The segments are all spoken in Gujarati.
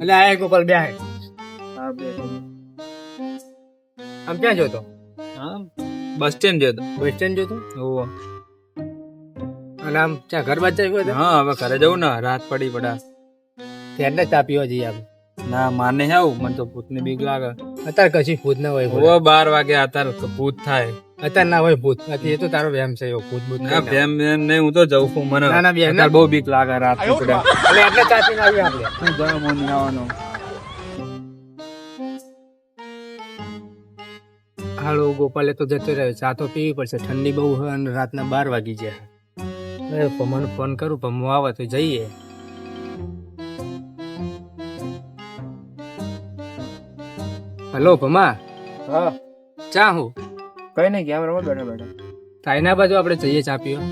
એટલે આ એક ઉપર બે હા બે. આમ ક્યાં જોતો? હા બસ સ્ટેન્ડ જોતો. બસ સ્ટેન્ડ જોતો? ઓહો અને આમ ત્યાં ઘર બાદ જાય હા હવે ઘરે જવું ને રાત પડી પડા. ત્યારે ચા પીવા જઈએ આપણે. ના માને જાવ મને તો ભૂતની બીક લાગે. અત્યારે કશી ભૂત ના હોય ઓ બાર વાગે અત્યારે તો ભૂત થાય. અત્યારે ના હોય ભૂત. નથી એ તો તારો વ્યાયામ છે એવો ભૂત ભૂત ના ભેમ ભેમ નહીં હું તો જઉં છું મને ના, ના, બેન, અત્યારે બહુ બીક લાગે રાત પડા એટલે એટલે ચા પીને આવીએ આપણે. હું જરા મોની આવવાનો. હાલો ગોપાલે તો જતો રહ્યો. ચા તો પીવી પડશે. ઠંડી બહુ હોય અને રાતના બાર વાગી જાય એ પમાને ફોન કરું પમો આવે તો જઈએ. હલો પમા હા. ચા હું? કઈ નહીં ગેમ રમો બેઠા બેઠા. તાઈના બાજુ આપણે જઈએ ચા પીવા.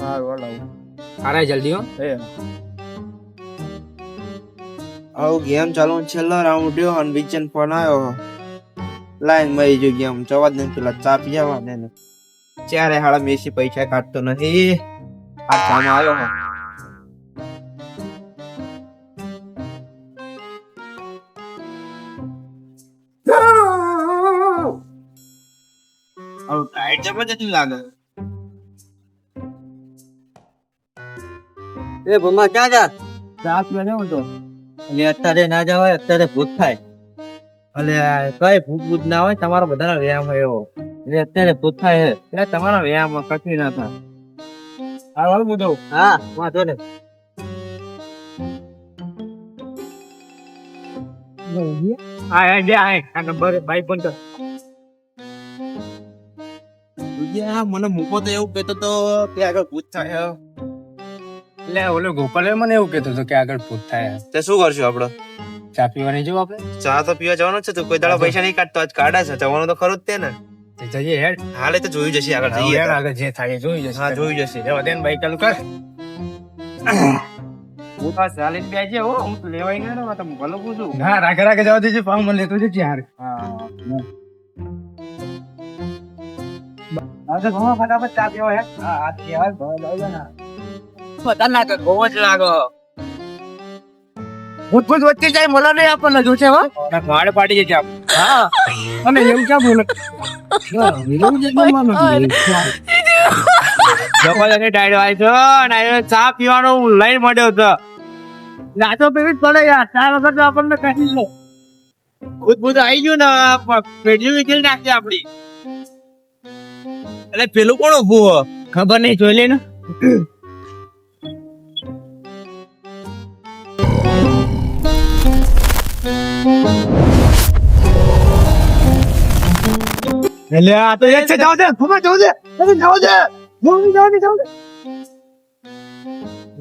હા વળાવું સારા જલ્દી હો. એ. આવું ગેમ ચાલુ છેલ્લો રાઉન્ડ રહ્યો અને વિચન ફોન આવ્યો લાઈન મરી જો ગેમ જવા દે નહીં પેલા ચા પીવા ને ને. ચારે હાડા મેસી પૈસા કાઢતો નથી. આ કામ આવ્યો હો. ટાઈટ જબરજસ્ત લાગે. એ ભમા ક્યાં જા? રાત પીવા જાઉં તો એટલે અત્યારે ના જવાય અત્યારે ભૂત થાય. એટલે કઈ ભૂત ભૂત ના હોય તમારો બધાનો વ્યાયામ હોય એવો. એટલે અત્યારે ભૂત થાય એટલે તમારા વ્યાયામ કશું ના થાય. હા વાળું બધું હા વાંધો ને હા હા હા આ નંબર ભાઈ ફોન કર મને મૂકો તો એવું કહેતો તો કે આગળ ભૂત થાય. એટલે ઓલો ગોપાલે મને એવું કહેતો હતો કે આગળ ભૂત થાય. તે શું કરશું આપણે ચા પીવાની જવું આપણે? ચા તો પીવા જવાનું છે તો કોઈ દાડા પૈસા નહીં કાઢતો આજ કાઢા છે જવાનું તો ખરું જ તે ને. જઈએ હેડ. હાલે તો જોયું જશે આગળ જઈએ હેડ આગળ જે થાય જોઈ જશે. હા જોઈ જશે. જવા દે ને બાઈક ચાલુ કર. હું ચાલીને બેજે હો હું લેવાય ના ને તો ભલો પૂછું. ના રાખે રાખે જવા દેજે પાવ મને લેતો જજે યાર ફટાફટ ચા પીવો હે. હા આ કહેવાય ભાઈ લાવજો ને. ખતરનાક બહુ જ લાગો. ભૂત ભૂત વચ્ચે જાય મોલા નહીં આપણને જોશે હો. વાડ પાડી જશે આપ. હા અને એવું ક્યાં બોલે? એવું જ બોલવાનું જબરદસ્તી ડાયરો આવી છો અને ચા પીવાનો હું લઈને મળ્યો હતો. રાતો પીવી જ પડે યાર ચા વગર તો આપણને કહી લો ભૂત ભૂત આવી ગયું ને પેઢી વિકેલ નાખી આપડી એટલે પેલું કોણ ઉભું ખબર નહીં જોઈ લે ને એટલે આ તો એક છે જાવ દે ફુમા જાવ દે તમે જાવ દે હું જાવ દે જાવ દે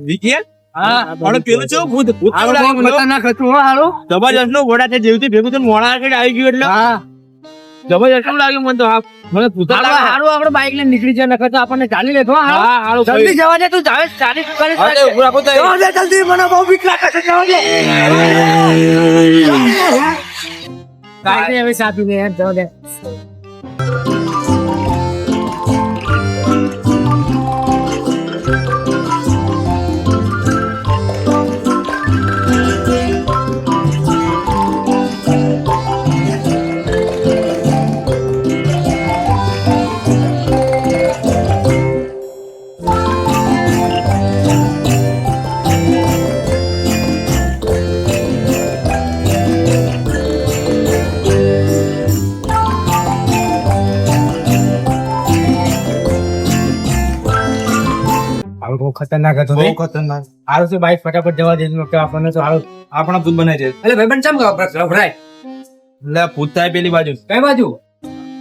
વિકેલ હા. પણ પેલું છે ભૂત ભૂત આ કેવું લોકો લાગે મને? ખતરનાક હતું હો હારું જબરજસ્ત નો ઘોડા છે જેવથી ભેગું થઈને મોડા આગળ આવી ગયું એટલે. હા. જબરજસ્ત કેમ લાગ્યું મને તો? મને પૂછા હારું લાગે. હારું આપણે બાઈક લઈને નીકળી જાય નકર તો આપણને ચાલી લેતો હા હા હારું જલ્દી જવા દે તું જાવે ચાલી ચુકાલી હા, તે ઉભું રાખો જવા દે જલ્દી મને બહુ બીક લાગે છે જવા દે. કાઈ નહીં હવે સાચું ને જવા દે. ખતરનાક હતો બહુ ખતરનાક. હારું છે બાઈક ફટાફટ જવા દેજો કે આપણને તો હારું આપણા ભૂત બનાવી દે. એટલે ભાઈબંધ ચમ ગભરાય એટલે ભૂત થાય પેલી બાજુ. કઈ બાજુ?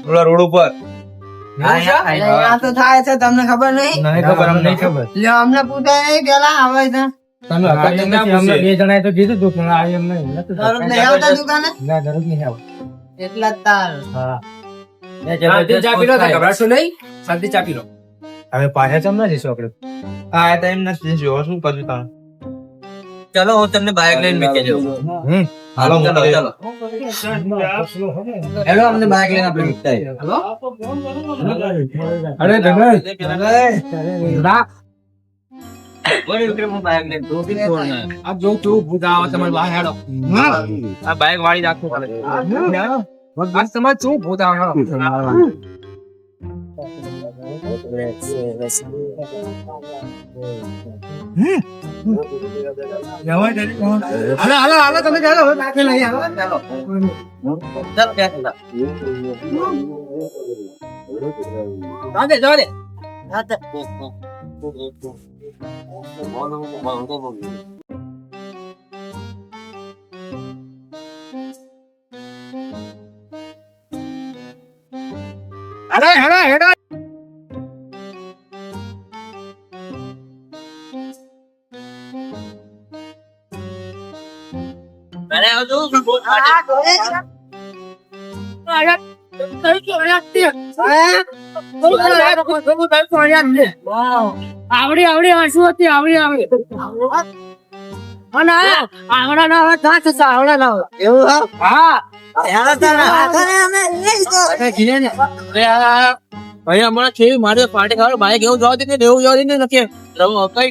ઓલા રોડ ઉપર. આ તો થાય છે તમને ખબર નહીં? નહીં ખબર અમને નહીં ખબર. લે અમને પૂછાય પેલા આવે છે. તમે હતા જ નથી, અમને બે જણાએ તો કીધું તું પણ નહીં નતું. દરરોજ નહીં આવતા દુકાને? ના દરરોજ નહીં આવે એટલા જ તાર. હા. શાંતિ ચા પી લો તો ગભરાશો નહીં. શાંતિ ચા પી લો હવે પાછા ચમ ના જઈશું આપણે? હા તો એમ નથી જોવા શું કરું તમે? ચલો હું તમને બાઇક લઈને મૂકી જાઉં હમ હાલો ચલો ચલો. હેલો અમને બાઇક લઈને આપણે મૂકતા હેલો? અરે ધનરાજ ના બોલી ઉતરી હું બાઇક લઈને તું બી છોડ ને. આ જો કેવું ભૂત આવે બહાર હેડો. આ બાઇક વાળી રાખો ખાલી. તમારે શું ભૂત આવે હાલો હાલો હાલો તમે ચાલો હવે બાકી લઈ આવો ચાલો ચાલ ત્યાં ચાલ. જાજે જાજે હેડો હેડો હેડો આવજો આવડી આવડી આંસુ હતી આવડી આવડી. અને આવડા ના હોય કાં થશે આવડા ના હોય. એવું હા? હા. ભાઈ હમણાં છે મારે પાર્ટી ખાવા. બાઈક એવું જવા દે ને એવું જવા દે ને નક્કી કઈ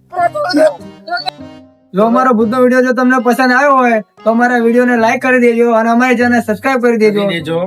જો અમારો ભૂતનો વીડિયો જો તમને પસંદ આવ્યો હોય, તો અમારા વિડીયોને લાઈક કરી દેજો અને અમારી ચેનલ સબસ્ક્રાઇબ કરી દેજો.